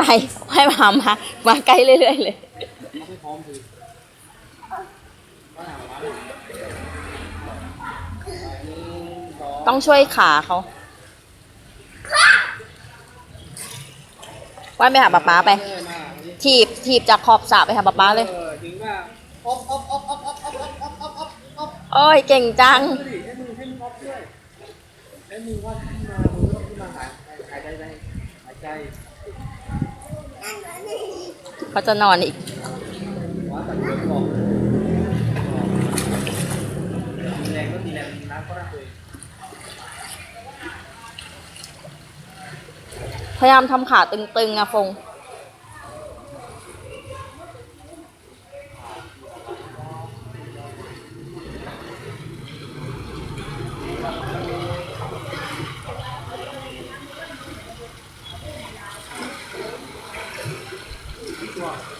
นายให้มามา มาใกล้เรื่อยๆเลย ต้องช่วยขาเขาว่ายไปหาป๊าป๊าไป ถีบ ถีบจากขอบสระไปหาป๊าป๊าเลยออถึงว่าอ๊อบอ๊อบอ๊อบอ๊อบอ๊อบอ๊อบอ๊อบอ๊อบอ๊อบอ๊อบโอ้ย เก่งจังให้มือให้มืออ๊อบด้วยให้มือว่าขึ้นมามือว่าขึ้นมาหายหายใจได้หาย ใจเขาจะนอนอีกว่าแต่เดินบอกตีแรงก็ตีแรงน้ำก็น่าตัวเองพยายามทำขาตึงๆอะฟง は。